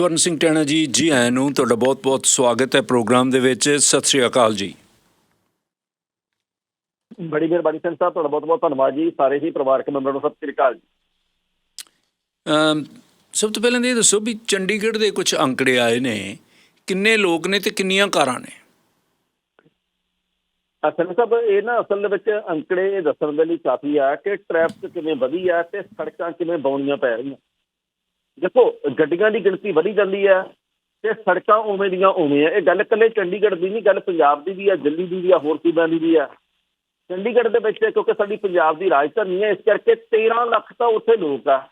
ਸਵਰਨ ਸਿੰਘ ਟੈਣਾ ਜੀ ਜੀ ਆਇਆਂ ਨੂੰ ਤੁਹਾਡਾ ਬਹੁਤ-ਬਹੁਤ ਸਵਾਗਤ ਹੈ ਪ੍ਰੋਗਰਾਮ ਦੇ ਵਿੱਚ। ਸਤਿ ਸ੍ਰੀ ਅਕਾਲ ਜੀ। ਬੜੀ ਮਿਹਰਬਾਨੀ ਸਿੰਘ ਸਾਹਿਬ ਤੁਹਾਡਾ ਬਹੁਤ ਬਹੁਤ ਧੰਨਵਾਦ ਜੀ ਸਾਰੇ ਹੀ ਪਰਿਵਾਰਕ ਮੈਂਬਰਾਂ ਨੂੰ ਸਤਿ ਸ੍ਰੀ ਅਕਾਲ ਜੀ। ਸਭ ਤੋਂ ਪਹਿਲਾਂ ਇਹ ਦੱਸੋ ਵੀ ਚੰਡੀਗੜ੍ਹ ਦੇ ਕੁਝ ਅੰਕੜੇ ਆਏ ਨੇ ਕਿੰਨੇ ਲੋਕ ਨੇ ਤੇ ਕਿੰਨੀਆਂ ਕਾਰਾਂ ਨੇ? ਅਸਲ ਸਾਹਿਬ ਇਹ ਨਾ ਅਸਲ ਦੇ ਵਿੱਚ ਅੰਕੜੇ ਦੱਸਣ ਦੇ ਲਈ ਕਾਫੀ ਆ ਕਿ ਟ੍ਰੈਫਿਕ ਕਿਵੇਂ ਵਧੀ ਆ ਤੇ ਸੜਕਾਂ ਕਿਵੇਂ ਬੌਣੀਆਂ ਪੈ ਰਹੀਆਂ। ਦੇਖੋ, ਗੱਡੀਆਂ ਦੀ ਗਿਣਤੀ ਵਧੀ ਜਾਂਦੀ ਹੈ ਤੇ ਸੜਕਾਂ ਉਵੇਂ ਦੀਆਂ ਉਵੇਂ ਆ। ਇਹ ਗੱਲ ਇਕੱਲੇ ਚੰਡੀਗੜ੍ਹ ਦੀ ਨਹੀਂ, ਗੱਲ ਪੰਜਾਬ ਦੀ ਵੀ ਆ, ਦਿੱਲੀ ਦੀ ਵੀ ਆ, ਹੋਰ ਸੂਬਿਆਂ ਦੀ ਵੀ ਆ। ਚੰਡੀਗੜ੍ਹ ਦੇ ਵਿੱਚ ਕਿਉਂਕਿ ਸਾਡੀ ਪੰਜਾਬ ਦੀ ਰਾਜਧਾਨੀ ਹੈ, ਇਸ ਕਰਕੇ 13 ਲੱਖ ਤਾਂ ਉੱਥੇ ਲੋਕ ਆ।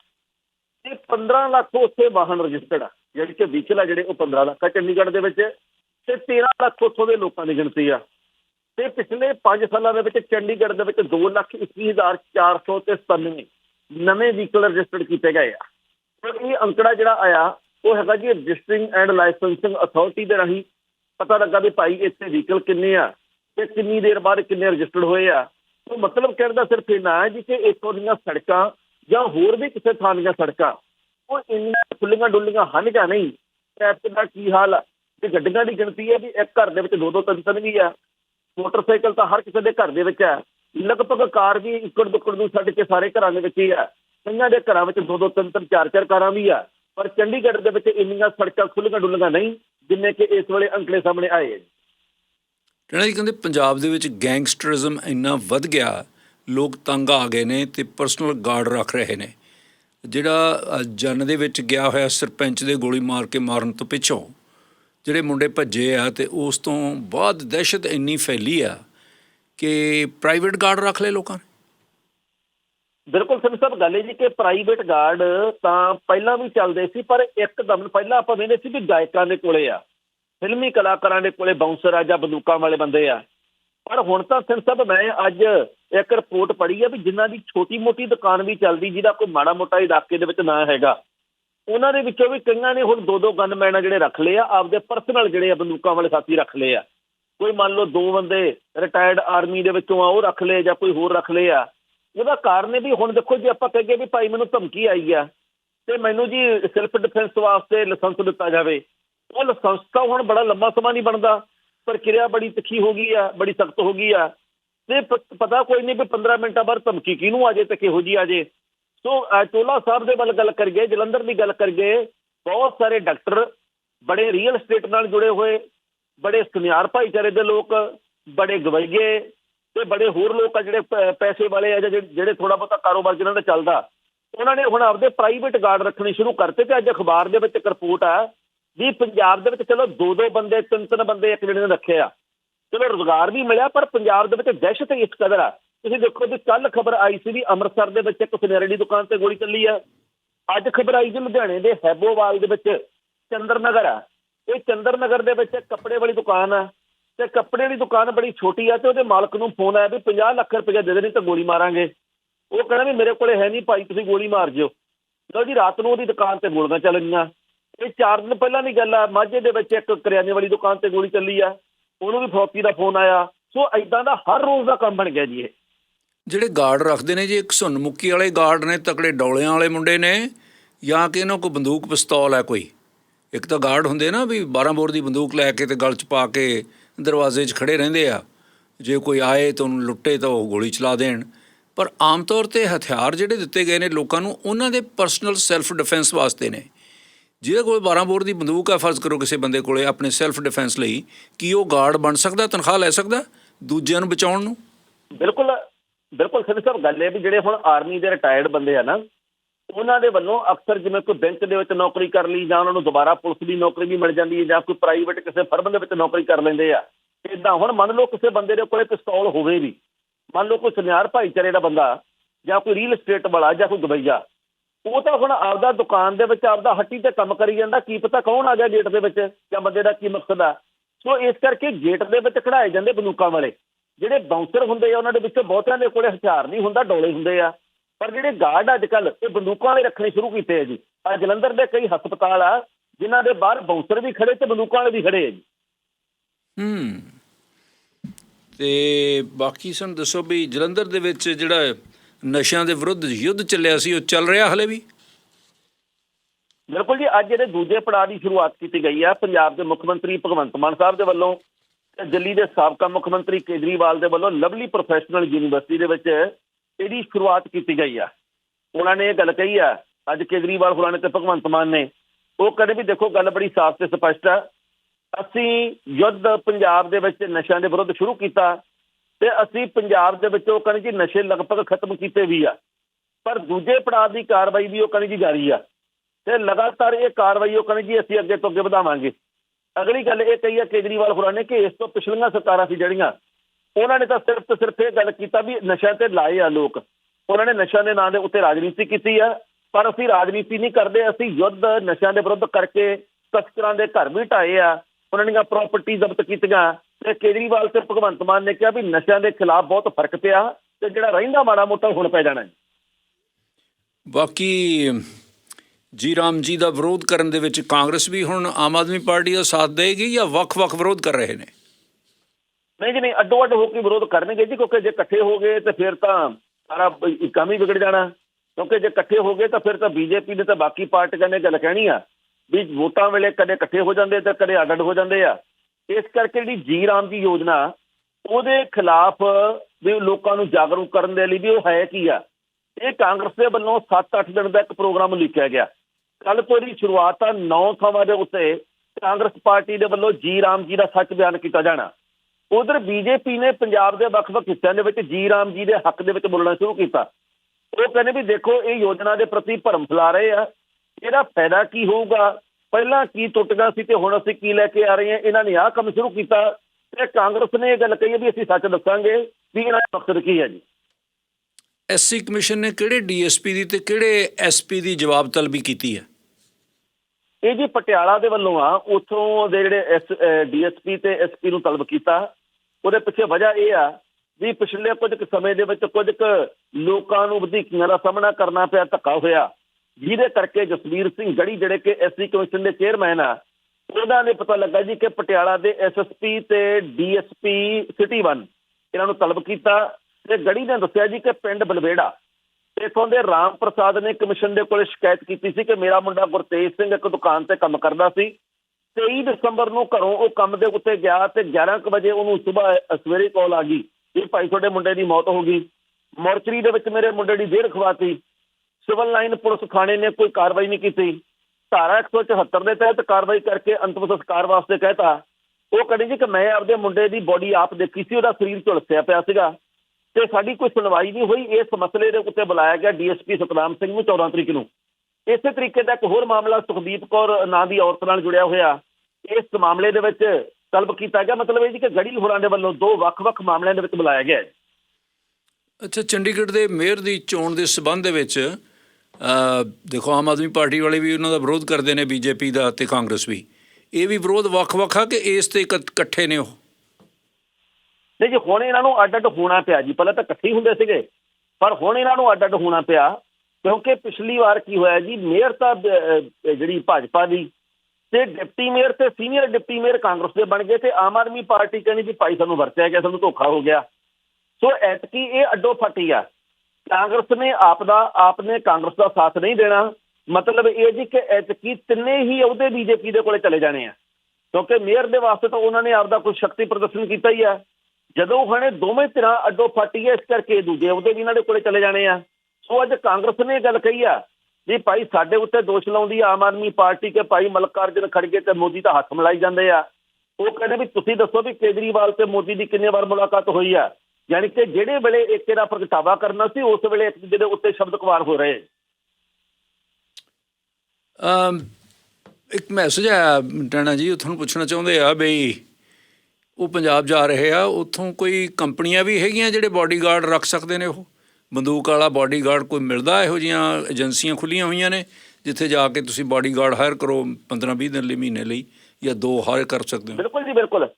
ਤੇ 15 ਲੱਖ ਉੱਥੇ ਵਾਹਨ ਰਜਿਸਟਰਡ ਆ, ਜਿਹੜੀ ਕਿ ਵਹੀਕਲ ਆ, ਜਿਹੜੇ ਉਹ 15 ਲੱਖ ਆ ਚੰਡੀਗੜ੍ਹ ਦੇ ਵਿੱਚ। ਤੇ 13 ਲੱਖ ਉੱਥੋਂ ਦੇ ਲੋਕਾਂ ਦੀ ਗਿਣਤੀ ਆ। ਤੇ ਪਿਛਲੇ 5 ਸਾਲਾਂ ਦੇ ਵਿੱਚ ਚੰਡੀਗੜ੍ਹ ਦੇ ਵਿੱਚ 221497 ਨਵੇਂ ਵਹੀਕਲ ਰਜਿਸਟਰਡ ਕੀਤੇ ਗਏ ਆ। ਇਹ ਅੰਕੜਾ ਜਿਹੜਾ ਆਇਆ, ਉਹ ਹੈਗਾ ਜੀ ਰਜਿਸਟਰਿੰਗ ਐਂਡ ਲਾਇਸੈਂਸਿੰਗ ਅਥਾਰਟੀ ਦੇ ਰਾਹੀਂ। ਪਤਾ ਲੱਗਾ ਵੀ ਭਾਈ ਇੱਥੇ ਵਹੀਕਲ ਕਿੰਨੇ ਆ ਤੇ ਕਿੰਨੀ ਦੇਰ ਬਾਅਦ ਕਿੰਨੇ ਰਜਿਸਟਰਡ ਹੋਏ ਆ। ਉਹ ਮਤਲਬ ਕਹਿਣ ਦਾ ਸਿਰਫ ਇੰਨਾ ਹੈ ਜੀ ਕਿ ਇੱਥੋਂ ਦੀਆਂ ਸੜਕਾਂ ਜਾਂ ਹੋਰ ਵੀ ਕਿਸੇ ਥਾਂ ਦੀਆਂ ਸੜਕਾਂ, ਉਹ ਇੰਨੀਆਂ ਖੁੱਲੀਆਂ ਡੁੱਲੀਆਂ ਹਨ ਜਾਂ ਨਹੀਂ? ਟ੍ਰੈਫਿਕ ਦਾ ਕੀ ਹਾਲ ਆ? ਤੇ ਗੱਡੀਆਂ ਦੀ ਗਿਣਤੀ ਹੈ ਵੀ ਇੱਕ ਘਰ ਦੇ ਵਿੱਚ ਦੋ ਦੋ ਤਿੰਨ ਤਿੰਨ ਵੀ ਆ। ਮੋਟਰਸਾਈਕਲ ਤਾਂ ਹਰ ਕਿਸੇ ਦੇ ਘਰ ਦੇ ਵਿੱਚ ਹੈ ਲਗਭਗ ਕਾਰ ਵੀ ਇੱਕੜ ਦੁੱਕੜ ਨੂੰ ਛੱਡ ਕੇ ਸਾਰੇ ਘਰਾਂ ਦੇ ਵਿੱਚ ਹੀ ਹੈ ਕਈਆਂ ਦੇ ਘਰਾਂ ਵਿੱਚ ਦੋ ਦੋ, ਤਿੰਨ ਤਿੰਨ, ਚਾਰ ਚਾਰ ਕਾਰਾਂ ਵੀ ਆ। ਪਰ ਚੰਡੀਗੜ੍ਹ ਦੇ ਵਿੱਚ ਇੰਨੀਆਂ ਸੜਕਾਂ ਖੁੱਲੀਆਂ ਡੁੱਲੀਆਂ ਨਹੀਂ, ਜਿੰਨੇ ਕਿ ਇਸ ਵੇਲੇ ਅੰਕੜੇ ਸਾਹਮਣੇ ਆਏ ਹੈ ਟੈਣਾ ਜੀ ਕਹਿੰਦੇ ਪੰਜਾਬ ਦੇ ਵਿੱਚ ਗੈਂਗਸਟਰਿਜ਼ਮ ਇੰਨਾ ਵੱਧ ਗਿਆ, ਲੋਕ ਤੰਗ ਆ ਗਏ ਨੇ ਤੇ ਪਰਸਨਲ ਗਾਰਡ ਰੱਖ ਰਹੇ ਨੇ। ਜਿਹੜਾ ਜਨ ਦੇ ਵਿੱਚ ਗਿਆ ਹੋਇਆ ਸਰਪੰਚ ਦੇ ਗੋਲੀ ਮਾਰ ਕੇ ਮਾਰਨ ਤੋਂ ਪਿੱਛੋਂ, ਜਿਹੜੇ ਮੁੰਡੇ ਭੱਜੇ ਆ ਤੇ ਉਸ ਤੋਂ ਬਾਅਦ ਦਹਿਸ਼ਤ ਇੰਨੀ ਫੈਲੀ ਆ ਕਿ ਪ੍ਰਾਈਵੇਟ ਗਾਰਡ ਰੱਖ ਲਏ ਲੋਕਾਂ ਨੇ। ਬਿਲਕੁਲ ਸਿੰਘ ਸਾਹਿਬ, ਗੱਲ ਇਹ ਜੀ ਕਿ ਪ੍ਰਾਈਵੇਟ ਗਾਰਡ ਤਾਂ ਪਹਿਲਾਂ ਵੀ ਚੱਲਦੇ ਸੀ, ਪਰ ਇੱਕਦਮ ਪਹਿਲਾਂ ਆਪਾਂ ਵੇਖਦੇ ਸੀ ਵੀ ਗਾਇਕਾਂ ਦੇ ਕੋਲੇ ਆ, ਫਿਲਮੀ ਕਲਾਕਾਰਾਂ ਦੇ ਕੋਲੇ ਬਾਉਂਸਰ ਆ ਜਾਂ ਬੰਦੂਕਾਂ ਵਾਲੇ ਬੰਦੇ ਆ। ਪਰ ਹੁਣ ਤਾਂ ਸਿੰਘ ਸਾਹਿਬ, ਮੈਂ ਅੱਜ ਇੱਕ ਰਿਪੋਰਟ ਪੜ੍ਹੀ ਆ ਵੀ ਜਿਨ੍ਹਾਂ ਦੀ ਛੋਟੀ ਮੋਟੀ ਦੁਕਾਨ ਵੀ ਚੱਲਦੀ, ਜਿਹਦਾ ਕੋਈ ਮਾੜਾ ਮੋਟਾ ਇਲਾਕੇ ਦੇ ਵਿੱਚ ਨਾ ਹੈਗਾ, ਉਹਨਾਂ ਦੇ ਵਿੱਚੋਂ ਵੀ ਕਈਆਂ ਨੇ ਹੁਣ ਦੋ ਦੋ ਗਨਮੈਨ ਆ ਜਿਹੜੇ ਰੱਖ ਲਏ ਆ, ਆਪਦੇ ਪਰਸਨਲ ਜਿਹੜੇ ਆ ਬੰਦੂਕਾਂ ਵਾਲੇ ਸਾਥੀ ਰੱਖ ਲਏ ਆ। ਕੋਈ ਮੰਨ ਲਓ ਦੋ ਬੰਦੇ ਰਿਟਾਇਰਡ ਆਰਮੀ ਦੇ ਵਿੱਚੋਂ ਆ, ਉਹ ਰੱਖ ਲਏ ਜਾਂ ਕੋਈ ਹੋਰ ਰੱਖ ਲਏ ਆ। ਇਹਦਾ ਕਾਰਨ ਇਹ ਵੀ ਹੁਣ ਦੇਖੋ ਜੇ ਆਪਾਂ ਕਹੀਏ ਵੀ ਭਾਈ ਮੈਨੂੰ ਧਮਕੀ ਆਈ ਆ ਤੇ ਮੈਨੂੰ ਜੀ ਸੈਲਫ ਡਿਫੈਂਸ ਵਾਸਤੇ ਲਾਇਸੈਂਸ ਦਿੱਤਾ ਜਾਵੇ। ਉਹ ਲਾਇਸੈਂਸ ਤਾਂ ਹੁਣ ਬੜਾ ਲੰਮਾ ਸਮਾਂ ਨਹੀਂ ਬਣਦਾ ਪ੍ਰਕਿਰਿਆ ਬੜੀ ਤਿੱਖੀ ਹੋ ਗਈ ਆ ਬੜੀ ਸਖਤ ਹੋ ਗਈ ਆ। ਤੇ ਪ- ਪਤਾ ਕੋਈ ਨਹੀਂ ਵੀ 15 ਮਿੰਟਾਂ ਬਾਅਦ ਧਮਕੀ ਕਿਹਨੂੰ ਆ ਜੇ ਤੇ ਕਿਹੋ ਜੀ ਆ ਜੇ। ਸੋ ਅ, ਸਾਹਿਬ ਦੇ ਵੱਲ ਗੱਲ ਕਰੀਏ ਜਲੰਧਰ ਦੀ ਗੱਲ ਕਰੀਏ ਬਹੁਤ ਸਾਰੇ ਡਾਕਟਰ ਬੜੇ ਰੀਅਲ estate ਨਾਲ ਜੁੜੇ ਹੋਏ ਬੜੇ ਸੁਨਿਆਰ ਭਾਈਚਾਰੇ ਦੇ ਲੋਕ ਬੜੇ ਗਵਈਏ ਤੇ ਬੜੇ ਹੋਰ ਲੋਕ ਆ ਜਿਹੜੇ ਪੈਸੇ ਵਾਲੇ ਆ ਜਾਂ ਜਿਹੜੇ- ਜਿਹੜੇ ਥੋੜਾ ਬਹੁਤਾ ਕਾਰੋਬਾਰ ਜਿਹਨਾਂ ਦਾ ਚੱਲਦਾ। ਉਹਨਾਂ ਨੇ ਹੁਣ ਆਪਦੇ ਪ੍ਰਾਈਵੇਟ ਗਾਰਡ ਰੱਖਣੇ ਸ਼ੁਰੂ ਕਰਤੇ ਤੇ ਅੱਜ ਅਖਬਾਰ ਦੇ ਵਿੱਚ ਇੱਕ ਰਿਪੋਰਟ ਆ ਵੀ ਪੰਜਾਬ ਦੇ ਵਿੱਚ ਚਲੋ ਦੋ ਦੋ ਬੰਦੇ ਤਿੰਨ ਤਿੰਨ ਬੰਦੇ ਇੱਕ ਜਿਹੜੇ ਨੇ ਰੱਖੇ ਆ। ਚਲੋ ਰੋਜ਼ਗਾਰ ਵੀ ਮਿਲਿਆ, ਪਰ ਪੰਜਾਬ ਦੇ ਵਿੱਚ ਦਹਿਸ਼ਤ ਇਸ ਕਦਰ ਆ। ਤੁਸੀਂ ਦੇਖੋ ਵੀ ਕੱਲ ਖਬਰ ਆਈ ਸੀ ਵੀ ਅੰਮ੍ਰਿਤਸਰ ਦੇ ਵਿੱਚ ਇੱਕ ਸੁਨਿਆਰੇ ਦੀ ਦੁਕਾਨ ਤੇ ਗੋਲੀ ਚੱਲੀ ਆ। ਅੱਜ ਖਬਰ ਆਈ ਜੀ ਲੁਧਿਆਣੇ ਦੇ ਹੈਬੋਵਾਲ ਦੇ ਵਿੱਚ ਚੰਦਰ ਨਗਰ ਆ। ਇਹ ਚੰਦਰ ਨਗਰ ਦੇ ਵਿੱਚ ਇੱਕ ਕੱਪੜੇ ਵਾਲੀ ਦੁਕਾਨ ਆ। ਤੇ ਕੱਪੜੇ ਵਾਲੀ ਦੁਕਾਨ ਬੜੀ ਛੋਟੀ ਆ ਤੇ ਉਹਦੇ ਮਾਲਕ ਨੂੰ ਫੋਨ ਆਇਆ ਵੀ 50 ਲੱਖ ਰੁਪਏ ਦੇ ਦੇ, ਨਹੀਂ ਤਾਂ ਗੋਲੀ ਮਾਰਾਂਗੇ। ਉਹ ਕਹਿੰਦਾ ਵੀ ਮੇਰੇ ਕੋਲੇ ਹੈ ਨਹੀਂ ਭਾਈ, ਤੁਸੀਂ ਗੋਲੀ ਮਾਰ ਜਿਓ। ਲਓ ਜੀ ਰਾਤ ਨੂੰ ਉਹਦੀ ਦੁਕਾਨ ਤੇ ਗੋਲੀਆਂ ਚੱਲ ਗਈਆਂ ਇਹ 4 ਦਿਨ ਪਹਿਲਾਂ ਦੀ ਗੱਲ ਆ, ਮਾਝੇ ਦੇ ਵਿੱਚ ਇੱਕ ਕਰਿਆਨੇ ਵਾਲੀ ਦੁਕਾਨ ਤੇ ਗੋਲੀ ਚੱਲੀ ਆ। ਉਹਨੂੰ ਵੀ ਫੌਕੀ ਦਾ ਫੋਨ ਆਇਆ। ਸੋ ਐਦਾਂ ਦਾ ਹਰ ਰੋਜ਼ ਦਾ ਕੰਮ ਬਣ ਗਿਆ ਜੀ ਇਹ। ਜਿਹੜੇ ਗਾਰਡ ਰੱਖਦੇ ਨੇ ਜੀ, ਇੱਕ ਸੁਨਮੁਖੀ ਵਾਲੇ ਗਾਰਡ ਨੇ, ਤਕੜੇ ਡੌਲਿਆਂ ਵਾਲੇ ਮੁੰਡੇ ਨੇ, ਜਾਂ ਕਿ ਇਹਨਾਂ ਕੋਲ ਬੰਦੂਕ ਪਿਸਤੌਲ ਹੈ ਕੋਈ। ਇੱਕ ਤਾਂ ਗਾਰਡ ਹੁੰਦੇ ਨਾ ਵੀ 12 ਬੋਰ ਦੀ ਬੰਦੂਕ ਲੈ ਕੇ ਤੇ ਗਲ 'ਚ ਪਾ ਕੇ ਦਰਵਾਜ਼ੇ 'ਚ ਖੜੇ ਰਹਿੰਦੇ ਆ। ਜੇ ਕੋਈ ਆਏ ਤਾਂ ਉਹਨੂੰ ਲੁੱਟੇ ਤਾਂ ਉਹ ਗੋਲੀ ਚਲਾ ਦੇਣ। ਪਰ ਆਮ ਤੌਰ ਤੇ ਹਥਿਆਰ ਜਿਹੜੇ ਦਿੱਤੇ ਗਏ ਨੇ ਲੋਕਾਂ ਨੂੰ, ਉਹਨਾਂ ਦੇ ਪਰਸਨਲ ਸੈਲਫ ਡਿਫੈਂਸ ਵਾਸਤੇ ਨੇ। ਜਿਹਦੇ ਕੋਲ 12 ਬੋਰ ਦੀ ਬੰਦੂਕ ਹੈ ਫਰਜ਼ ਕਰੋ ਕਿਸੇ ਬੰਦੇ ਕੋਲੇ ਆਪਣੇ ਸੈਲਫ ਡਿਫੈਂਸ ਲਈ, ਕੀ ਉਹ ਗਾਰਡ ਬਣ ਸਕਦਾ, ਤਨਖਾਹ ਲੈ ਸਕਦਾ, ਦੂਜਿਆਂ ਨੂੰ ਬਚਾਉਣ ਨੂੰ? ਬਿਲਕੁਲ ਬਿਲਕੁਲ ਸਿੰਘ ਸਾਹਿਬ ਗੱਲ ਇਹ ਵੀ ਜਿਹੜੇ ਹੁਣ ਆਰਮੀ ਦੇ ਰਿਟਾਇਰਡ ਬੰਦੇ ਆ ਨਾ ਉਹਨਾਂ ਦੇ ਵੱਲੋਂ ਅਕਸਰ ਜਿਵੇਂ ਕੋਈ ਬੈਂਕ ਦੇ ਵਿੱਚ ਨੌਕਰੀ ਕਰ ਲਈ ਜਾਂ ਉਹਨਾਂ ਨੂੰ ਦੁਬਾਰਾ ਪੁਲਿਸ ਦੀ ਨੌਕਰੀ ਵੀ ਮਿਲ ਜਾਂਦੀ ਹੈ ਜਾਂ ਕੋਈ ਪ੍ਰਾਈਵੇਟ ਕਿਸੇ ਫਰਮ ਦੇ ਵਿੱਚ ਨੌਕਰੀ ਕਰ ਲੈਂਦੇ ਆ ਇਦਾਂ ਹੁਣ ਮੰਨ ਲਓ ਕਿਸੇ ਬੰਦੇ ਦੇ ਕੋਲੇ ਪਿਸਤੌਲ ਹੋਵੇ ਵੀ, ਮੰਨ ਲਓ ਕੋਈ ਸੁਨਿਆਰ ਭਾਈਚਾਰੇ ਦਾ ਬੰਦਾ ਜਾਂ ਕੋਈ ਰੀਅਲ estate ਵਾਲਾ ਜਾਂ ਕੋਈ ਗਵਈਆ ਉਹ ਤਾਂ ਹੁਣ ਆਪਦਾ ਦੁਕਾਨ ਦੇ ਵਿੱਚ ਆਪਦਾ ਹੱਟੀ ਤੇ ਕੰਮ ਕਰੀ ਜਾਂਦਾ, ਕੀ ਪਤਾ ਕੌਣ ਆ ਗਿਆ ਗੇਟ ਦੇ ਵਿੱਚ ਜਾਂ ਬੰਦੇ ਦਾ ਕੀ ਮਕਸਦ ਆ। ਸੋ ਇਸ ਕਰਕੇ ਗੇਟ ਦੇ ਵਿੱਚ ਖੜਾਏ ਜਾਂਦੇ ਬੰਦੂਕਾਂ ਵਾਲੇ, ਜਿਹੜੇ ਬਾਉਂਸਰ ਹੁੰਦੇ ਆ, ਉਹਨਾਂ ਦੇ ਵਿੱਚੋਂ ਬਹੁਤਿਆਂ ਦੇ ਕੋਲੇ ਹਥਿਆਰ ਨਹੀਂ ਹੁੰਦਾ, ਡੋਲੇ ਹੁੰਦੇ ਆ। ਪਰ ਜਿਹੜੇ ਗਾਰਡ ਅੱਜ ਕੱਲ ਇਹ ਬੰਦੂਕਾਂ ਵਾਲੇ ਰੱਖਣੇ ਸ਼ੁਰੂ ਕੀਤੇ ਆ ਜੀ। ਆ ਜਲੰਧਰ ਦੇ ਕਈ ਹਸਪਤਾਲ ਆ ਜਿਨ੍ਹਾਂ ਦੇ ਬਾਹਰ ਬਾਉਂਸਰ ਵੀ ਖੜੇ ਤੇ ਬੰਦੂਕਾਂ ਵਾਲੇ ਵੀ ਖੜੇ ਆ ਜੀ। ਹੂੰ। ਤੇ ਬਾਕੀ ਸਾਨੂੰ ਦੱਸੋ ਵੀ ਜਲੰਧਰ ਦੇ ਵਿੱਚ ਜਿਹੜਾ ਨਸ਼ਿਆਂ ਦੇ ਵਿਰੁੱਧ ਯੁੱਧ ਚੱਲਿਆ ਸੀ ਉਹ ਚੱਲ ਰਿਹਾ ਹਲੇ ਵੀ? ਬਿਲਕੁਲ ਜੀ ਅੱਜ ਜਿਹੜੇ ਦੂਜੇ ਪੜਾਅ ਦੀ ਸ਼ੁਰੂਆਤ ਕੀਤੀ ਗਈ ਹੈ ਪੰਜਾਬ ਦੇ ਮੁੱਖ ਮੰਤਰੀ ਭਗਵੰਤ ਮਾਨ ਸਾਹਿਬ ਦੇ ਵੱਲੋਂ ਦਿੱਲੀ ਦੇ ਸਾਬਕਾ ਮੁੱਖ ਮੰਤਰੀ ਕੇਜਰੀਵਾਲ ਦੇ ਵੱਲੋਂ ਲਵਲੀ ਪ੍ਰੋਫੈਸ਼ਨਲ ਯੂਨੀਵਰਸਿਟੀ ਦੇ ਵਿੱਚ ਇਹਦੀ ਸ਼ੁਰੂਆਤ ਕੀਤੀ ਗਈ ਆ। ਉਹਨਾਂ ਨੇ ਇਹ ਗੱਲ ਕਹੀ ਆ, ਅੱਜ ਕੇਜਰੀਵਾਲ ਹੋਰਾਂ ਨੇ ਤੇ ਭਗਵੰਤ ਮਾਨ ਨੇ, ਉਹ ਕਹਿੰਦੇ ਵੀ ਦੇਖੋ ਗੱਲ ਬੜੀ ਸਾਫ਼ ਤੇ ਸਪਸ਼ਟ ਆ। ਅਸੀਂ ਯੁੱਧ ਪੰਜਾਬ ਦੇ ਵਿੱਚ ਨਸ਼ਿਆਂ ਦੇ ਵਿਰੁੱਧ ਸ਼ੁਰੂ ਕੀਤਾ ਤੇ ਅਸੀਂ ਪੰਜਾਬ ਦੇ ਵਿੱਚ ਉਹ ਕਹਿੰਦੇ ਜੀ ਨਸ਼ੇ ਲਗਭਗ ਖਤਮ ਕੀਤੇ ਵੀ ਆ। ਪਰ ਦੂਜੇ ਪੜਾਅ ਦੀ ਕਾਰਵਾਈ ਵੀ ਉਹ ਕਹਿੰਦੇ ਜੀ ਜਾਰੀ ਆ। ਤੇ ਲਗਾਤਾਰ ਇਹ ਕਾਰਵਾਈ ਉਹ ਕਹਿੰਦੇ ਜੀ ਅਸੀਂ ਅੱਗੇ ਤੋਂ ਅੱਗੇ ਵਧਾਵਾਂਗੇ। ਅਗਲੀ ਗੱਲ ਇਹ ਕਹੀ ਆ ਕੇਜਰੀਵਾਲ ਹੋਰਾਂ ਨੇ ਕਿ ਇਸ ਤੋਂ ਪਿਛਲੀਆਂ ਸਰਕਾਰਾਂ ਸੀ ਜਿਹੜੀਆਂ ਉਹਨਾਂ ਨੇ ਤਾਂ ਸਿਰਫ ਤੇ ਸਿਰਫ ਇਹ ਗੱਲ ਕੀਤਾ ਵੀ ਨਸ਼ਿਆਂ ਤੇ ਲਾਏ ਆ ਲੋਕ। ਉਹਨਾਂ ਨੇ ਨਸ਼ਿਆਂ ਦੇ ਨਾਂ ਦੇ ਉੱਤੇ ਰਾਜਨੀਤੀ ਕੀਤੀ ਆ, ਪਰ ਅਸੀਂ ਰਾਜਨੀਤੀ ਨਹੀਂ ਕਰਦੇ, ਅਸੀਂ ਯੁੱਧ ਨਸ਼ਿਆਂ ਦੇ ਵਿਰੁੱਧ ਕਰਕੇ ਤਸਕਰਾਂ ਦੇ ਘਰ ਵੀ ਢਾਏ ਆ। ਉਹਨਾਂ ਦੀਆਂ ਪ੍ਰਾਪਰਟੀ ਜ਼ਬਤ ਕੀਤੀਆਂ। ਤੇ ਕੇਜਰੀਵਾਲ ਤੇ ਭਗਵੰਤ ਮਾਨ ਨੇ ਕਿਹਾ ਵੀ ਨਸ਼ਿਆਂ ਦੇ ਖਿਲਾਫ ਬਹੁਤ ਫ਼ਰਕ ਪਿਆ ਤੇ ਜਿਹੜਾ ਰਹਿੰਦਾ ਮਾੜਾ ਮੋਟਾ ਹੁਣ ਪੈ ਜਾਣਾ ਹੈ। ਬਾਕੀ, ਜੀ ਰਾਮ ਜੀ ਦਾ ਵਿਰੋਧ ਕਰਨ ਦੇ ਵਿੱਚ ਕਾਂਗਰਸ ਵੀ ਹੁਣ ਆਮ ਆਦਮੀ ਪਾਰਟੀ ਦਾ ਸਾਥ ਦੇਗੀ ਜਾਂ ਵੱਖ-ਵੱਖ ਵਿਰੋਧ ਕਰ ਰਹੇ ਨੇ? ਨਹੀਂ ਜੀ, ਨਹੀਂ ਅੱਡੋ ਅੱਡ ਹੋ ਕੇ ਵਿਰੋਧ ਕਰਨਗੇ ਜੀ, ਕਿਉਂਕਿ ਜੇ ਇਕੱਠੇ ਹੋ ਗਏ ਤੇ ਫਿਰ ਤਾਂ ਸਾਰਾ ਬ- ਕੰਮ ਹੀ ਵਿਗੜ ਜਾਣਾ। ਕਿਉਂਕਿ ਜੇ ਇਕੱਠੇ ਹੋ ਗਏ ਤਾਂ ਫਿਰ ਤਾਂ ਬੀਜੇਪੀ ਨੇ ਤਾਂ ਬਾਕੀ ਪਾਰਟੀਆਂ ਨੇ ਗੱਲ ਕਹਿਣੀ ਆ, ਵੀ ਵੋਟਾਂ ਵੇਲੇ ਕਦੇ ਇਕੱਠੇ ਹੋ ਜਾਂਦੇ ਤੇ ਕਦੇ ਅੱਡ ਅੱਡ ਹੋ ਜਾਂਦੇ ਆ। ਇਸ ਕਰਕੇ ਜਿਹੜੀ ਜੀ ਰਾਮ ਜੀ ਯੋਜਨਾ, ਉਹਦੇ ਖਿਲਾਫ ਵੀ ਲੋਕਾਂ ਨੂੰ ਜਾਗਰੂਕ ਕਰਨ ਦੇ ਲਈ ਵੀ ਉਹ ਹੈ ਕੀ ਆ। ਇਹ ਕਾਂਗਰਸ ਦੇ ਵੱਲੋਂ 7-8 ਦਿਨ ਦਾ ਇੱਕ ਪ੍ਰੋਗਰਾਮ ਲਿਖਿਆ ਗਿਆ। ਕੱਲ ਤੋਂ ਇਹਦੀ ਸ਼ੁਰੂਆਤ ਆ 9 ਥਾਵਾਂ ਦੇ ਉੱਤੇ ਕਾਂਗਰਸ ਪਾਰਟੀ ਦੇ ਵੱਲੋਂ ਜੀ ਰਾਮ ਜੀ ਦਾ ਸੱਚ ਬਿਆਨ ਕੀਤਾ ਜਾਣਾ। ਉਧਰ ਬੀਜੇਪੀ ਨੇ ਪੰਜਾਬ ਦੇ ਵੱਖ-ਵੱਖ ਹਿੱਸਿਆਂ ਦੇ ਵਿੱਚ ਜੀ ਰਾਮ ਜੀ ਦੇ ਹੱਕ ਦੇ ਵਿੱਚ ਬੋਲਣਾ ਸ਼ੁਰੂ ਕੀਤਾ। ਉਹ ਕਹਿੰਦੇ ਵੀ ਦੇਖੋ ਇਹ ਯੋਜਨਾ ਦੇ ਪ੍ਰਤੀ ਭਰਮ ਫੈਲਾ ਰਹੇ ਆ। ਇਹਦਾ ਫਾਇਦਾ ਕੀ ਹੋਊਗਾ? ਪਹਿਲਾਂ ਕੀ ਟੁੱਟ ਗਿਆ ਸੀ ਤੇ ਹੁਣ ਅਸੀਂ ਕੀ ਲੈ ਕੇ ਆ ਰਹੇ ਹਾਂ? ਇਹਨਾਂ ਨੇ ਆਹ ਕੰਮ ਸ਼ੁਰੂ ਕੀਤਾ ਤੇ ਕਾਂਗਰਸ ਨੇ ਇਹ ਗੱਲ ਕਹੀ ਵੀ ਅਸੀਂ ਸੱਚ ਦੱਸਾਂਗੇ ਵੀ ਇਹਨਾਂ ਦਾ ਮਕਸਦ ਕੀ ਹੈ ਜੀ। ਐਸਸੀ ਕਮਿਸ਼ਨ ਨੇ ਕਿਹੜੇ ਡੀਐਸਪੀ ਦੀ ਤੇ ਕਿਹੜੇ ਐਸਪੀ ਦੀ ਜਵਾਬ ਤਲਬੀ ਕੀਤੀ ਹੈ? ਇਹ ਜੀ ਪਟਿਆਲਾ ਦੇ ਵੱਲੋਂ ਆ ਉਥੋਂ ਦੇ ਜਿਹੜੇ ਐਸ ਡੀਐਸਪੀ ਤੇ ਐਸਪੀ ਨੂੰ ਤਲਬ ਕੀਤਾ। ਉਹਦੇ ਪਿੱਛੇ ਵਜ੍ਹਾ ਇਹ ਆ ਵੀ ਪਿਛਲੇ ਕੁਝ ਕੁ ਸਮੇਂ ਦੇ ਵਿੱਚ ਕੁਝ ਕੁ ਲੋਕਾਂ ਨੂੰ ਵਧੀਕੀਆਂ ਦਾ ਸਾਹਮਣਾ ਕਰਨਾ ਪਿਆ, ਧੱਕਾ ਹੋਇਆ। ਜਿਹਦੇ ਕਰਕੇ ਜਸਵੀਰ ਸਿੰਘ ਗੜੀ ਜਿਹੜੇ ਕਿ ਐਸਸੀ ਕਮਿਸ਼ਨ ਦੇ ਚੇਅਰਮੈਨ ਆ, ਉਹਨਾਂ ਨੇ ਪਤਾ ਲੱਗਾ ਜੀ ਕਿ ਪਟਿਆਲਾ ਦੇ ਐਸਐਸਪੀ ਤੇ ਡੀਐਸਪੀ ਸਿਟੀ 1 ਇਹਨਾਂ ਨੂੰ ਤਲਬ ਕੀਤਾ ਤੇ ਗੜੀ ਨੇ ਦੱਸਿਆ ਜੀ ਕਿ ਪਿੰਡ ਬਲਵੇੜਾ ਇਥੋਂ ਦੇ ਰਾਮ ਪ੍ਰਸਾਦ ਨੇ ਕਮਿਸ਼ਨ ਦੇ ਕੋਲ ਸ਼ਿਕਾਇਤ ਕੀਤੀ ਸੀ ਕਿ ਮੇਰਾ ਮੁੰਡਾ ਗੁਰਤੇਜ ਸਿੰਘ ਇੱਕ ਦੁਕਾਨ ਤੇ ਕੰਮ ਕਰਦਾ ਸੀ। 23 ਦਸੰਬਰ ਨੂੰ ਘਰੋਂ ਉਹ ਕੰਮ ਦੇ ਉੱਤੇ ਗਿਆ ਤੇ 11 ਕੁ ਵਜੇ ਉਹਨੂੰ ਸਵੇਰ ਸਵੇਰੇ ਕਾਲ ਆ ਗਈ ਇਹ ਭਾਈ ਤੁਹਾਡੇ ਮੁੰਡੇ ਦੀ ਮੌਤ ਹੋ ਗਈ। ਮੋਰਚਰੀ ਦੇ ਵਿੱਚ ਮੇਰੇ ਮੁੰਡੇ ਦੀ ਦੇਹ ਰਖਵਾਤੀ ਸਿਵਲ ਲਾਈਨ ਪੁਲਿਸ ਥਾਣੇ ਨੇ ਕੋਈ ਕਾਰਵਾਈ ਨਹੀਂ ਕੀਤੀ। ਧਾਰਾ 174 ਦੇ ਤਹਿਤ ਕਾਰਵਾਈ ਕਰਕੇ ਅੰਤਮ ਸੰਸਕਾਰ ਵਾਸਤੇ ਕਹਿਤਾ। ਉਹ ਕਹਿੰਦੇ ਜੀ ਕਿ ਮੈਂ ਆਪਦੇ ਮੁੰਡੇ ਦੀ ਬੋਡੀ ਆਪ ਦੇਖੀ ਸੀ, ਉਹਦਾ ਸਰੀਰ ਝੁਲਸਿਆ ਪਿਆ ਸੀਗਾ। ਤੇ ਸਾਡੀ ਕੋਈ ਸੁਣਵਾਈ ਨਹੀਂ ਹੋਈ। ਇਸ ਮਸਲੇ ਦੇ ਉੱਤੇ ਬੁਲਾਇਆ ਗਿਆ ਡੀਐਸਪੀ ਸਤਨਾਮ ਸਿੰਘ ਨੂੰ 14 ਤਰੀਕ ਨੂੰ। ਇਸੇ ਤਰੀਕੇ ਦਾ ਇੱਕ ਹੋਰ ਮਾਮਲਾ ਸੁਖਦੀਪ ਕੌਰ ਨਾਂ ਦੀ ਔਰਤ ਨਾਲ ਜੁੜਿਆ ਹੋਇਆ। ਇਸ ਮਾਮਲੇ ਦੇ ਵਿੱਚ ਤਲਬ ਕੀਤਾ ਗਿਆ। ਮਤਲਬ ਇਹ ਜੀ ਕਿ ਗੜੀ ਹੋਰਾਂ ਦੇ ਵੱਲੋਂ ਦੋ ਵੱਖ-ਵੱਖ ਮਾਮਲਿਆਂ ਦੇ ਵਿੱਚ ਬੁਲਾਇਆ ਗਿਆ ਹੈ। ਅੱਛਾ ਚੰਡੀਗੜ੍ਹ ਦੇ ਮੇਅਰ ਦੀ ਚੋਣ ਦੇ ਸਬੰਧ ਦੇ ਵਿੱਚ ਦੇਖੋ ਆਮ ਆਦਮੀ ਪਾਰਟੀ ਵਾਲੇ ਵੀ ਉਹਨਾਂ ਦਾ ਵਿਰੋਧ ਕਰਦੇ ਨੇ ਬੀਜੇਪੀ ਦਾ ਤੇ ਕਾਂਗਰਸ ਵੀ। ਇਹ ਵੀ ਵਿਰੋਧ ਵੱਖ-ਵੱਖ ਆ ਕਿ ਇਸ ਤੇ ਇਕ- ਇਕੱਠੇ ਨੇ ਉਹ? ਨਹੀਂ ਜੀ ਹੁਣ ਇਹਨਾਂ ਨੂੰ ਅੱਡ-ਅੱਡ ਹੋਣਾ ਪਿਆ ਜੀ। ਪਹਿਲਾਂ ਤਾਂ ਇਕੱਠੇ ਹੁੰਦੇ ਸੀਗੇ। ਪਰ ਹੁਣ ਇਹਨਾਂ ਨੂੰ ਅੱਡ-ਅੱਡ ਹੋਣਾ ਪਿਆ। ਕਿਉਂਕਿ ਪਿਛਲੀ ਵਾਰ ਕੀ ਹੋਇਆ ਜੀ, ਮੇਅਰ ਤਾਂ ਜਿਹੜੀ ਭਾਜਪਾ ਦੀ ਤੇ ਡਿਪਟੀ ਮੇਅਰ ਤੇ ਸੀਨੀਅਰ ਡਿਪਟੀ ਮੇਅਰ ਕਾਂਗਰਸ ਦੇ ਬਣ ਗਏ ਤੇ ਆਮ ਆਦਮੀ ਪਾਰਟੀ ਕਹਿੰਦੀ ਜੀ ਭਾਈ ਸਾਨੂੰ ਵਰਤਿਆ ਗਿਆ, ਸਾਨੂੰ ਧੋਖਾ ਹੋ ਗਿਆ। ਸੋ ਐਤਕੀ ਇਹ ਅੱਡੋ ਫੱਟੀ ਆ। ਕਾਂਗਰਸ ਨੇ ਆਪ ਦਾ ਆਪ ਨੇ ਕਾਂਗਰਸ ਦਾ ਸਾਥ ਨਹੀਂ ਦੇਣਾ। ਮਤਲਬ ਇਹ ਜੀ ਕਿ ਐਤਕੀ ਤਿੰਨੇ ਹੀ ਅਹੁਦੇ ਬੀਜੇਪੀ ਦੇ ਕੋਲੇ ਚਲੇ ਜਾਣੇ ਆ। ਕਿਉਂਕਿ ਮੇਅਰ ਦੇ ਵਾਸਤੇ ਤਾਂ ਉਹਨਾਂ ਨੇ ਆਪ ਦਾ ਕੋਈ ਸ਼ਕਤੀ ਪ੍ਰਦਰਸ਼ਨ ਕੀਤਾ ਹੀ ਆ। ਜਦੋਂ ਹਣੇ ਦੋਵੇਂ ਧਿਰਾਂ ਅੱਡੋ ਫਾਟੀ ਹੈ ਇਸ ਕਰਕੇ ਦੂਜੇ ਉਹਦੇ ਵੀ ਇਹਨਾਂ ਦੇ ਕੋਲੇ ਚਲੇ ਜਾਣੇ ਆ। ਸੋ ਅੱਜ ਕਾਂਗਰਸ ਨੇ ਇਹ ਗੱਲ ਕਹੀ ਆ ਵੀ ਭਾਈ ਸਾਡੇ ਉੱਤੇ ਦੋਸ਼ ਲਾਉਂਦੀ ਆਮ ਆਦਮੀ ਪਾਰਟੀ ਕੇ ਭਾਈ ਮਲਕਾਰਜਨ ਖੜਗੇ ਤੇ ਮੋਦੀ ਦਾ ਹੱਥ ਮਿਲਾਈ ਜਾਂਦੇ ਆ। ਉਹ ਕਹਿੰਦੇ ਵੀ ਤੁਸੀਂ ਦੱਸੋ ਵੀ ਕੇਜਰੀਵਾਲ ਤੇ ਮੋਦੀ ਦੀ ਕਿੰਨੇ ਵਾਰ ਮੁਲਾਕਾਤ ਹੋਈ ਆ? ਯਾਨੀ ਕਿ ਜਿਹੜੇ ਵੇਲੇ ਏਕੇ ਦਾ ਪ੍ਰਗਟਾਵਾ ਕਰਨਾ ਸੀ ਉਸ ਵੇਲੇ ਇੱਕ ਦੂਜੇ ਦੇ ਉੱਤੇ ਸ਼ਬਦਕਵਾਰ ਹੋ ਰਹੇ। ਅਮ, ਇੱਕ ਮੈਸੇਜ ਆਇਆ ਟਾਣਾ ਜੀ ਉਹ ਤੁਹਾਨੂੰ ਪੁੱਛਣਾ ਚਾਹੁੰਦੇ ਆ ਬਈ ਉਹ ਪੰਜਾਬ ਜਾ ਰਹੇ ਆ ਉੱਥੋਂ ਕੋਈ ਕੰਪਨੀਆਂ ਵੀ ਹੈਗੀਆਂ ਜਿਹੜੇ ਬਾਡੀਗਾਰਡ ਰੱਖ ਸਕਦੇ ਨੇ ਉਹ? ਬੰਦੂਕ ਵਾਲਾ ਬਾਡੀਗਾਰਡ ਕੋਈ ਮਿਲਦਾ? ਇਹੋ ਜੀਆਂ ਏਜੰਸੀਆਂ ਖੁੱਲੀਆਂ ਹੋਈਆਂ ਨੇ, ਜਿੱਥੇ ਜਾ ਕੇ ਤੁਸੀਂ ਬਾਡੀਗਾਰਡ ਹਾਇਰ ਕਰੋ 15 20 ਦਿਨ ਲਈ, ਮਹੀਨੇ ਲਈ, ਜਾਂ ਦੋ ਹਾਇਰ ਕਰ ਸਕਦੇ ਹੋ? ਬਿਲਕੁਲ ਜੀ, ਬਿਲਕੁਲ।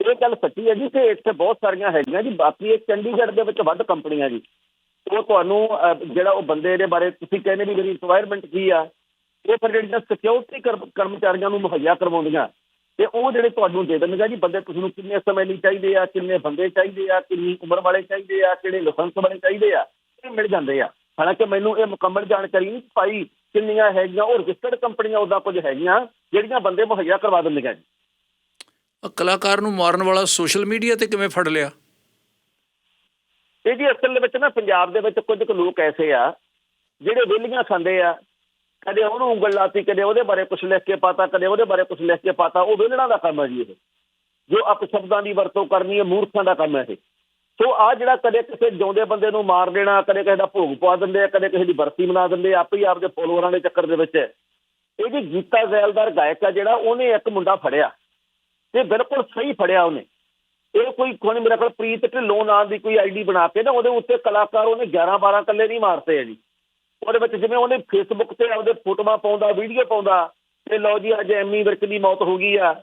ਇਹ ਗੱਲ ਸੱਚੀ ਹੈ ਜੀ ਕਿ ਇੱਥੇ ਬਹੁਤ ਸਾਰੀਆਂ ਹੈਗੀਆਂ ਜੀ। ਬਾਕੀ ਇਹ ਚੰਡੀਗੜ੍ਹ ਦੇ ਵਿੱਚ ਵੱਧ ਕੰਪਨੀਆਂ ਜੀ। ਉਹ ਤੁਹਾਨੂੰ ਜਿਹੜਾ ਉਹ ਬੰਦੇ ਦੇ ਬਾਰੇ ਤੁਸੀਂ ਕਹਿੰਦੇ ਵੀ ਮੇਰੀ ਰਿਕੁਆਇਰਮੈਂਟ ਕੀ ਆ? ਇਹ ਫਿਰ ਜਿਹੜੀਆਂ ਸਿਕਿਉਰਿਟੀ ਕਰਮਚਾਰੀਆਂ ਨੂੰ ਮੁਹੱਈਆ ਕਰਵਾਉਂਦੀਆਂ। ਤੇ ਉਹ ਜਿਹੜੇ ਤੁਹਾਨੂੰ ਦੇ ਦੇਣਗੇ ਜੀ ਬੰਦੇ ਤੁਹਾਨੂੰ ਕਿੰਨੇ ਸਮੇਂ ਲਈ ਚਾਹੀਦੇ ਆ ਕਿੰਨੇ ਬੰਦੇ ਚਾਹੀਦੇ ਆ ਕਿੰਨੀ ਉਮਰ ਵਾਲੇ ਚਾਹੀਦੇ ਆ ਕਿਹੜੇ ਲਾਇਸੈਂਸ ਵਾਲੇ ਚਾਹੀਦੇ ਆ ਇਹ ਮਿਲ ਜਾਂਦੇ ਆ। ਹਾਲਾਂਕਿ ਮੈਨੂੰ ਇਹ ਮੁਕੰਮਲ ਜਾਣਕਾਰੀ ਨਹੀਂ ਭਾਈ ਕਿੰਨੀਆਂ ਹੈਗੀਆਂ ਉਹ ਰਜਿਸਟਰਡ ਕੰਪਨੀਆਂ ਉਹਦਾ ਕੁਝ ਹੈਗੀਆਂ ਜਿਹੜੀਆਂ ਬੰਦੇ ਮੁਹੱਈਆ ਕਰਵਾ ਦਿੰਦੀਆਂ ਜੀ। ਕਲਾਕਾਰ ਨੂੰ ਮਾਰਨ ਵਾਲਾ ਸੋਸ਼ਲ ਮੀਡੀਆ ਤੇ ਕਿਵੇਂ ਫੜ ਲਿਆ? ਇਹ ਜੀ ਅਸਲ ਦੇ ਵਿੱਚ ਨਾ ਪੰਜਾਬ ਦੇ ਵਿੱਚ ਕੁਝ ਕੁ ਲੋਕ ਐਸੇ ਆ ਜਿਹੜੇ ਵਿਹਲੀਆਂ ਖਾਂਦੇ ਆ ਕਦੇ ਉਹਨੂੰ ਉਂਗਲ ਲਾਤੀ, ਕਦੇ ਉਹਦੇ ਬਾਰੇ ਕੁਝ ਲਿਖ ਕੇ ਪਾਤਾ, ਕਦੇ ਉਹਦੇ ਬਾਰੇ ਕੁਝ ਲਿਖ ਕੇ ਪਾਤਾ, ਉਹ ਵਿਹਲਣਾ ਦਾ ਕੰਮ ਹੈ ਜੀ ਇਹ। ਜੋ ਅਪਸ਼ਬਦਾਂ ਦੀ ਵਰਤੋਂ ਕਰਨੀ ਹੈ, ਮੂਰਖਾਂ ਦਾ ਕੰਮ ਹੈ ਇਹ। ਸੋ ਆ ਜਿਹੜਾ ਕਦੇ ਕਿਸੇ ਜਿਉਂਦੇ ਬੰਦੇ ਨੂੰ ਮਾਰ ਦੇਣਾ, ਕਦੇ ਕਿਸੇ ਦਾ ਭੋਗ ਪਵਾ ਦਿੰਦੇ ਆ, ਕਦੇ ਕਿਸੇ ਦੀ ਬਰਸੀ ਮਨਾ ਦਿੰਦੇ ਆ, ਆਪੇ ਹੀ ਆਪਦੇ ਫੋਲੋਅਰਾਂ ਦੇ ਚੱਕਰ ਦੇ ਵਿੱਚ ਇਹ ਜੀ ਗੀਤਾ ਜ਼ੈਲਦਾਰ ਗਾਇਕ ਆ ਜਿਹੜਾ, ਉਹਨੇ ਇੱਕ ਮੁੰਡਾ ਫੜਿਆ। ਤੇ ਬਿਲਕੁਲ ਸਹੀ ਫੜਿਆ ਉਹਨੇ। ਇਹ ਕੋਈ ਕੋਈ ਮੇਰੇ ਕੋਲ ਪ੍ਰੀਤ ਢਿੱਲੋਂ ਨਾਂ ਦੀ ਕੋਈ ਆਈਡੀ ਬਣਾ ਕੇ ਨਾ ਉਹਦੇ ਉੱਤੇ ਕਲਾਕਾਰ ਉਹਨੇ 11 12 ਕੱਲੇ ਨਹੀਂ ਮਾਰਤੇ ਆ ਜੀ। ਉਹਦੇ ਵਿੱਚ ਜਿਵੇਂ ਉਹਨੇ ਫੇਸਬੁੱਕ ਤੇ ਆਪਦੇ ਫੋਟੋਆਂ ਪਾਉਂਦਾ ਵੀਡੀਓ ਪਾਉਂਦਾ, ਤੇ ਲਓ ਜੀ ਅੱਜ ਐਮੀ ਵਿਰਕ ਦੀ ਮੌਤ ਹੋ ਗਈ ਆ,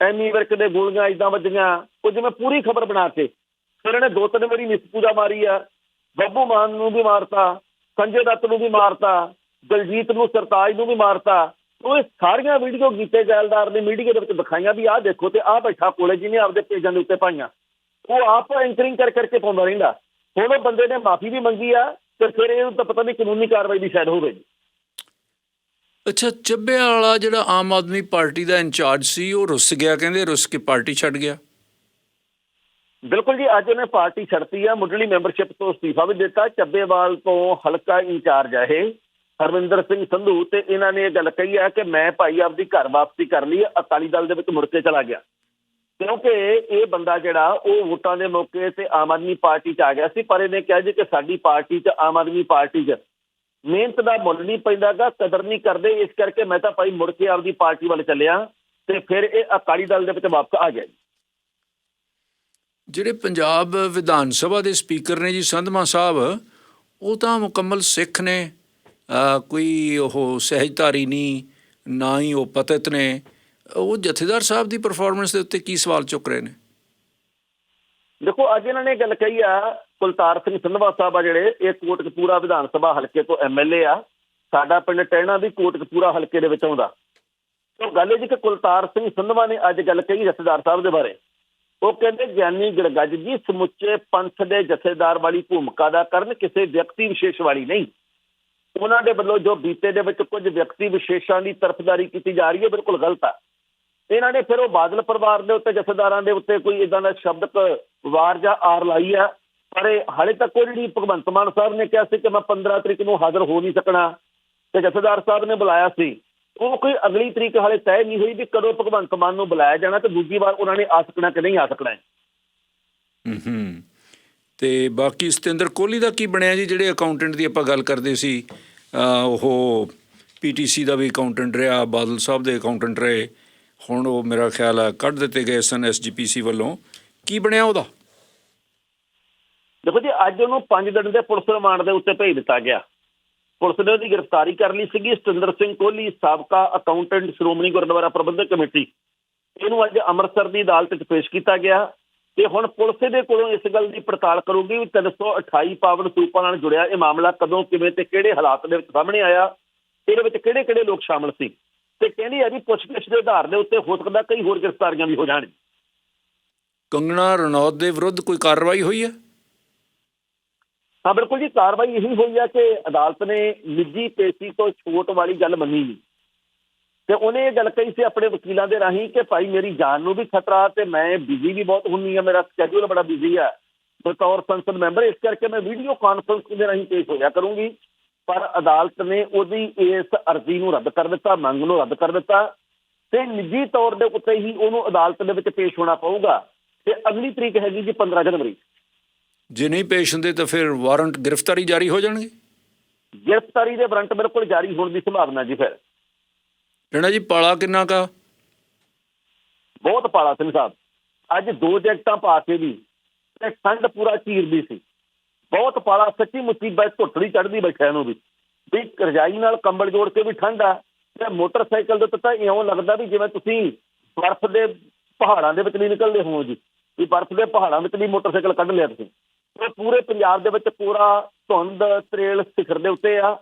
ਐਮੀ ਵਿਰਕ ਦੇ ਗੋਲੀਆਂ ਇਦਾਂ ਵੱਜੀਆਂ, ਉਹ ਜਿਵੇਂ ਪੂਰੀ ਖਬਰ ਬਣਾ ਕੇ, ਫਿਰ ਇਹਨੇ ਦੋ ਤਿੰਨ ਵਾਰੀ ਮਿਸ ਪੂਜਾ ਮਾਰੀ ਆ, ਬੱਬੂ ਮਾਨ ਨੂੰ ਵੀ ਮਾਰਤਾ, ਸੰਜੇ ਦੱਤ ਨੂੰ ਵੀ ਮਾਰਤਾ, ਦਲਜੀਤ ਨੂੰ, ਸਰਤਾਜ ਨੂੰ ਵੀ ਮਾਰਤਾ, ਉਹ ਇਹ ਸਾਰੀਆਂ ਵੀਡੀਓ ਗੀਤੇ ਜੈਲਦਾਰ ਨੇ ਮੀਡੀਆ ਦੇ ਵਿੱਚ ਦਿਖਾਈਆਂ ਵੀ ਆਹ ਦੇਖੋ ਤੇ ਆਹ ਬੈਠਾ ਕੋਲੇ ਜਿਹਨੇ ਆਪਦੇ ਪੇਜਾਂ ਦੇ ਉੱਤੇ ਪਾਈਆਂ, ਉਹ ਆਪ ਐਂਕਰਿੰਗ ਕਰ ਕਰਕੇ ਪਾਉਂਦਾ ਰਹਿੰਦਾ, ਹੁਣ ਉਹ ਬੰਦੇ ਨੇ ਮਾਫੀ ਵੀ ਮੰਗੀ ਆ ਤੇ ਫਿਰ ਇਹਨੂੰ ਤਾਂ ਪਤਾ ਨਹੀਂ ਕਾਨੂੰਨੀ ਕਾਰਵਾਈ ਦੀ ਸ਼ਾਇਦ ਹੋਵੇ ਜੀ ਅੱਛਾ ਚੱਬੇ ਵਾਲਾ ਜਿਹੜਾ ਆਮ ਆਦਮੀ ਪਾਰਟੀ ਦਾ ਇੰਚਾਰਜ ਸੀ ਉਹ ਰੁੱਸ ਗਿਆ ਕਹਿੰਦੇ ਰੁੱਸ ਕੇ ਪਾਰਟੀ ਛੱਡ ਗਿਆ। ਬਿਲਕੁਲ ਜੀ ਅੱਜ ਉਹਨੇ ਪਾਰਟੀ ਛੱਡਤੀ ਆ ਮੁੱਢਲੀ ਮੈਂਬਰਸ਼ਿਪ ਤੋਂ ਅਸਤੀਫਾ ਵੀ ਦਿੱਤਾ ਚੱਬੇਵਾਲ ਤੋਂ ਹਲਕਾ ਇੰਚਾਰਜ ਆ ਇਹ ਹਰਵਿੰਦਰ ਸਿੰਘ ਸੰਧੂ ਤੇ ਇਹਨਾਂ ਨੇ ਇਹ ਗੱਲ ਕਹੀ ਆ ਕਿ ਮੈਂ ਭਾਈ ਆਪਦੀ ਘਰ ਵਾਪਸੀ ਕਰ ਲਈ ਅਕਾਲੀ ਦਲ ਦੇ ਵਿੱਚ ਮੁੜ ਕੇ ਚਲਾ ਗਿਆ। ਕਿਉਂਕਿ ਇਹ ਬੰਦਾ ਜਿਹੜਾ, ਉਹ ਵੋਟਾਂ ਦੇ ਮੌਕੇ ਤੇ ਆਮ ਆਦਮੀ ਪਾਰਟੀ 'ਚ ਆ ਗਿਆ ਸੀ, ਪਰ ਇਹਨੇ ਕਿਹਾ ਜੀ ਕਿ ਸਾਡੀ ਪਾਰਟੀ 'ਚ, ਆਮ ਆਦਮੀ ਪਾਰਟੀ 'ਚ ਮਿਹਨਤ ਦਾ ਮੁੱਲ ਨਹੀਂ ਪੈਂਦਾਗਾ, ਕਦਰ ਨਹੀਂ ਕਰਦੇ, ਇਸ ਕਰਕੇ ਮੈਂ ਤਾਂ ਭਾਈ ਮੁੜ ਕੇ ਆਪਦੀ ਪਾਰਟੀ ਵੱਲ ਚੱਲਿਆ ਤੇ ਫਿਰ ਇਹ ਅਕਾਲੀ ਦਲ ਦੇ ਵਿੱਚ ਵਾਪਸ ਆ ਗਿਆ ਜੀ। ਜਿਹੜੇ ਪੰਜਾਬ ਵਿਧਾਨ ਸਭਾ ਦੇ ਸਪੀਕਰ ਨੇ ਜੀ ਸੰਧਮਾ ਸਾਹਿਬ, ਉਹ ਤਾਂ ਮੁਕੰਮਲ ਸਿੱਖ ਨੇ ਕੋਈ ਉਹ ਸਹਿਜਧਾਰੀ ਨਹੀਂ, ਨਾ ਹੀ ਉਹ ਪਤਿਤ ਨੇ। ਉਹ ਜਥੇਦਾਰ ਸਾਹਿਬ ਦੀ ਪਰਫਾਰਮੈਂਸ ਦੇ ਉੱਤੇ ਕੀ ਸਵਾਲ ਚੁੱਕ ਰਹੇ ਨੇ? ਦੇਖੋ, ਅੱਜ ਇਹਨਾਂ ਨੇ ਗੱਲ ਕਹੀ ਆ, ਕੁਲਤਾਰ ਸਿੰਘ ਸੰਧਵਾ ਸਾਹਿਬ ਆ ਜਿਹੜੇ, ਇਹ ਕੋਟਕਪੂਰਾ ਵਿਧਾਨ ਸਭਾ ਹਲਕੇ ਤੋਂ ਐਮਐਲਏ ਆ। ਸਾਡਾ ਪਿੰਡ ਟਹਿਣਾ ਵੀ ਕੋਟਕਪੂਰਾ ਹਲਕੇ ਦੇ ਵਿੱਚ ਆਉਂਦਾ। ਉਹ ਗੱਲ ਇਹ ਜੀ ਕਿ ਕੁਲਤਾਰ ਸਿੰਘ ਸੰਧਵਾ ਨੇ ਅੱਜ ਗੱਲ ਕਹੀ ਜਥੇਦਾਰ ਸਾਹਿਬ ਦੇ ਬਾਰੇ। ਉਹ ਕਹਿੰਦੇ, ਗਿਆਨੀ ਗੜਗੱਜ ਜੀ, ਸਮੁੱਚੇ ਪੰਥ ਦੇ ਜਥੇਦਾਰ ਵਾਲੀ ਭੂਮਿਕਾ ਦਾ ਕਰਨ, ਕਿਸੇ ਵਿਅਕਤੀ ਵਿਸ਼ੇਸ਼ ਵਾਲੀ ਨਹੀਂ। ਉਹਨਾਂ ਦੇ ਵੱਲੋਂ ਜੋ ਬੀਤੇ ਦੇ ਵਿੱਚ ਕੁਝ ਵਿਅਕਤੀ ਵਿਸ਼ੇਸ਼ਾਂ ਦੀ ਤਰਫਦਾਰੀ ਕੀਤੀ ਜਾ ਰਹੀ ਹੈ, ਬਿਲਕੁਲ ਗਲਤ ਆ। ਇਹਨਾਂ ਨੇ ਫਿਰ ਉਹ ਬਾਦਲ ਪਰਿਵਾਰ ਦੇ ਉੱਤੇ, ਜਥੇਦਾਰਾਂ ਦੇ ਉੱਤੇ ਕੋਈ ਇਦਾਂ ਦਾ ਸ਼ਬਦਕ ਵਾਰ ਜਾਂ ਆਰ ਲਾਈ ਆ। ਪਰ ਹਾਲੇ ਤੱਕ ਉਹ ਜਿਹੜੀ ਭਗਵੰਤ ਮਾਨ ਸਾਹਿਬ ਨੇ ਕਿਹਾ ਸੀ ਕਿ ਮੈਂ 15 ਤਰੀਕ ਨੂੰ ਹਾਜ਼ਰ ਹੋ ਨਹੀਂ ਸਕਣਾ, ਤੇ ਜਥੇਦਾਰ ਸਾਹਿਬ ਨੇ ਬੁਲਾਇਆ ਸੀ, ਉਹ ਕੋਈ ਅਗਲੀ ਤਰੀਕ ਹਾਲੇ ਤੈਅ ਨਹੀਂ ਹੋਈ ਵੀ ਕਦੋਂ ਭਗਵੰਤ ਮਾਨ ਨੂੰ ਬੁਲਾਇਆ ਜਾਣਾ ਤੇ ਦੂਜੀ ਵਾਰ ਉਹਨਾਂ ਨੇ ਆ ਸਕਣਾ ਕਿ ਨਹੀਂ ਆ ਸਕਣਾ। ਹੂੰ ਹੂੰ। ਤੇ ਬਾਕੀ ਸਤਿੰਦਰ ਕੋਹਲੀ ਦਾ ਕੀ ਬਣਿਆ ਜੀ? ਜਿਹੜੇ ਅਕਾਊਂਟੈਂਟ ਦੀ ਆਪਾਂ ਗੱਲ ਕਰਦੇ ਸੀ, ਅਹ ਉਹ ਪੀਟੀਸੀ ਦਾ ਵੀ ਅਕਾਊਂਟੈਂਟ ਰਿਹਾ, ਬਾਦਲ ਸਾਹਿਬ ਦੇ ਅਕਾਊਂਟੈਂਟ ਰਹੇ। ਹੁਣ ਉਹ ਮੇਰਾ ਖਿਆਲ ਹੈ ਕੱਢ ਦਿੱਤੇ ਗਏ ਸਨ ਐਸਜੀਪੀਸੀ ਵੱਲੋਂ। ਕੀ ਬਣਿਆ ਉਹਦਾ? ਦੇਖੋ ਜੀ, ਅੱਜ ਉਹਨੂੰ 5 ਦਿਨ ਦੇ ਪੁਲਿਸ ਰਿਮਾਂਡ ਦੇ ਉੱਤੇ ਭੇਜ ਦਿੱਤਾ ਗਿਆ। ਪੁਲਿਸ ਨੇ ਉਹਦੀ ਗ੍ਰਿਫਤਾਰੀ ਕਰ ਲਈ ਸੀਗੀ। ਸਤਿੰਦਰ ਸਿੰਘ ਕੋਹਲੀ, ਸਾਬਕਾ ਅਕਾਊਂਟੈਂਟ ਸ਼੍ਰੋਮਣੀ ਗੁਰਦੁਆਰਾ ਪ੍ਰਬੰਧਕ ਕਮੇਟੀ। ਇਹਨੂੰ ਅੱਜ ਅੰਮ੍ਰਿਤਸਰ ਦੀ ਅਦਾਲਤ 'ਚ ਪੇਸ਼ ਕੀਤਾ ਗਿਆ। ਤੇ ਹੁਣ ਪੁਲਿਸ ਦੇ ਕੋਲੋਂ ਇਸ ਗੱਲ ਦੀ ਪੜਤਾਲ ਕਰੂਗੀ ਵੀ 328 ਪਾਵਨ ਸੂਪਾਂ ਨਾਲ ਜੁੜਿਆ ਇਹ ਮਾਮਲਾ ਕਦੋਂ, ਕਿਵੇਂ ਤੇ ਕਿਹੜੇ ਹਾਲਾਤ ਦੇ ਵਿੱਚ ਸਾਹਮਣੇ ਆਇਆ, ਇਹਦੇ ਵਿੱਚ ਕਿਹੜੇ ਕਿਹੜੇ ਲੋਕ ਸ਼ਾਮਲ ਸੀ। ਤੇ ਕਹਿੰਦੀ ਆ ਜੀ ਪੁੱਛਗਿੱਛ ਦੇ ਆਧਾਰ ਦੇ ਉੱਤੇ ਹੋ ਸਕਦਾ ਕਈ ਹੋਰ ਗ੍ਰਿਫਤਾਰੀਆਂ ਵੀ ਹੋ ਜਾਣ। ਕੰਗਣਾ ਰਣੌਤ ਦੇ ਵਿਰੁੱਧ ਕੋਈ ਕਾਰਵਾਈ ਹੋਈ ਹੈ? ਹਾਂ ਬਿਲਕੁਲ ਜੀ ਕਾਰਵਾਈ ਇਹੀ ਹੋਈ ਹੈ ਕਿ ਅਦਾਲਤ ਨੇ ਨਿੱਜੀ ਪੇਸ਼ੀ ਤੋਂ ਛੋਟ ਵਾਲੀ ਗੱਲ ਮੰਨੀ ਨਹੀਂ। ਤੇ ਉਹਨੇ ਇਹ ਗੱਲ ਕਹੀ ਸੀ ਆਪਣੇ ਵਕੀਲਾਂ ਦੇ ਰਾਹੀਂ ਕਿ ਭਾਈ ਮੇਰੀ ਜਾਨ ਨੂੰ ਵੀ ਖਤਰਾ ਤੇ ਮੈਂ ਬਿਜ਼ੀ ਵੀ ਬਹੁਤ ਹੁੰਨੀ ਆ ਮੇਰਾ ਸਕੇਡਿਊਲ ਬੜਾ ਬਿਜ਼ੀ ਆ। ਬਤੌਰ ਸੰਸਦ ਮੈਂਬਰ ਇਸ ਕਰਕੇ ਮੈਂ ਵੀਡੀਓ ਕਾਨਫਰੰਸ ਦੇ ਰਾਹੀਂ ਪੇਸ਼ ਹੋਇਆ ਕਰੂੰਗੀ। ਪਰ ਅਦਾਲਤ ਨੇ ਉਹਦੀ ਇਸ ਅਰਜ਼ੀ ਨੂੰ ਰੱਦ ਕਰ ਦਿੱਤਾ ਮੰਗ ਨੂੰ ਰੱਦ ਕਰ ਦਿੱਤਾ ਤੇ ਨਿੱਜੀ ਤੌਰ ਦੇ ਉੱਤੇ ਹੀ ਉਹਨੂੰ ਅਦਾਲਤ ਦੇ ਵਿੱਚ ਪੇਸ਼ ਹੋਣਾ ਪਊਗਾ ਤੇ ਅਗਲੀ ਤਰੀਕ ਹੈਗੀ ਜੀ 15 ਜਨਵਰੀ। ਜੇ ਨਹੀਂ ਪੇਸ਼ ਹੁੰਦੇ ਤਾਂ ਫਿਰ ਵਾਰੰਟ ਗ੍ਰਿਫਤਾਰੀ ਜਾਰੀ ਹੋ ਜਾਣਗੇ? ਗ੍ਰਿਫਤਾਰੀ ਦੇ ਵਾਰੰਟ ਬਿਲਕੁਲ ਜਾਰੀ ਹੋਣ ਦੀ ਸੰਭਾਵਨਾ ਜੀ ਫਿਰ। ਰਣਾ ਜੀ ਪਾਲਾ ਕਿੰਨਾ ਕਾ ਬਹੁਤ ਪਾਲਾ ਸਿੰਘ ਸਾਹਿਬ। ਅੱਜ ਦੋ ਜੈਕਟਾਂ ਪਾ ਕੇ ਵੀ ਤੇ ਠੰਡ ਪੂਰਾ ਚੀਰਦੀ ਸੀ। ਬਹੁਤ ਪਾਲਾ, ਸੱਚੀ ਮੁਸੀਬਤ ਬੈ ਧੁੱਟੜੀ ਚੜਦੀ ਬੈਠਿਆ ਨੂੰ ਵੀ। ਵੀ ਰਜਾਈ ਨਾਲ ਕੰਬਲ ਜੋੜ ਕੇ ਵੀ ਠੰਡ ਆ, ਤੇ ਮੋਟਰਸਾਈਕਲ ਦੇ ਉੱਤੇ ਤਾਂ ਇਉਂ ਲੱਗਦਾ ਵੀ ਜਿਵੇਂ ਤੁਸੀਂ ਬਰਫ਼ ਦੇ ਪਹਾੜਾਂ ਦੇ ਵਿੱਚ ਨਹੀਂ ਨਿਕਲਦੇ ਹੋ ਜੀ। ਵੀ ਬਰਫ਼ ਦੇ ਪਹਾੜਾਂ ਵਿੱਚ ਵੀ ਮੋਟਰਸਾਈਕਲ ਕੱਢ ਲਿਆ ਤੁਸੀਂ। ਇਹ ਪੂਰੇ ਪੰਜਾਬ ਦੇ ਵਿੱਚ ਪੂਰਾ ਧੁੰਦ, ਤਰੇਲ ਸਿਖਰ ਦੇ ਉੱਤੇ ਆ।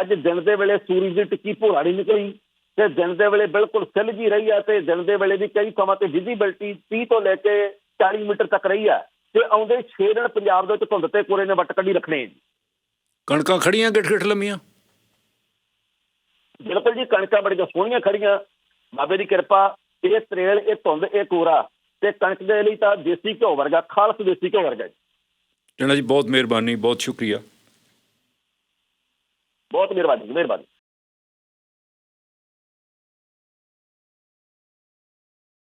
ਅੱਜ ਦਿਨ ਦੇ ਵੇਲੇ ਸੂਰਜ ਦੀ ਟਿੱਕੀ ਭੋਰਾ ਨਹੀਂ ਨਿਕਲੀ। ਤੇ ਦਿਨ ਦੇ ਵੇਲੇ ਬਿਲਕੁਲ ਸਿੱਲ ਜੀ ਰਹੀ ਆ, ਤੇ ਦਿਨ ਦੇ ਵੇਲੇ ਵੀ ਕਈ ਥਾਵਾਂ ਤੇ ਵਿਜ਼ੀਬਿਲਟੀ 30 ਤੋਂ ਲੈ ਕੇ 40 ਮੀਟਰ ਤੱਕ ਰਹੀ ਆ। ਤੇ ਆਉਂਦੇ 6 ਦਿਨ ਪੰਜਾਬ ਦੇ ਵਿੱਚ ਧੁੰਦ ਤੇ ਕੋਰੇ ਨੇ ਵੱਟ ਕੱਢੀ ਰੱਖਣੇ। ਕਣਕਾਂ ਖੜੀਆਂ ਗਿੱਠ ਗਿੱਠ ਲੰਮੀਆਂ? ਬਿਲਕੁਲ ਜੀ ਕਣਕਾਂ ਬੜੀਆਂ ਸੋਹਣੀਆਂ ਖੜੀਆਂ ਬਾਬੇ ਦੀ ਕਿਰਪਾ ਇਹ ਤਰੇਲ ਇਹ ਧੁੰਦ ਇਹ ਕੋਰਾ ਤੇ ਕਣਕ ਦੇ ਲਈ ਤਾਂ ਦੇਸੀ ਘਿਓ ਵਰਗਾ ਖਾਲਸ ਦੇਸੀ ਘਿਓ ਵਰਗਾ ਜੀ। ਜਣਾ ਜੀ ਬਹੁਤ ਮਿਹਰਬਾਨੀ ਬਹੁਤ ਸ਼ੁਕਰੀਆ। ਬਹੁਤ ਮਿਹਰਬਾਨੀ ਮਿਹਰਬਾਨੀ।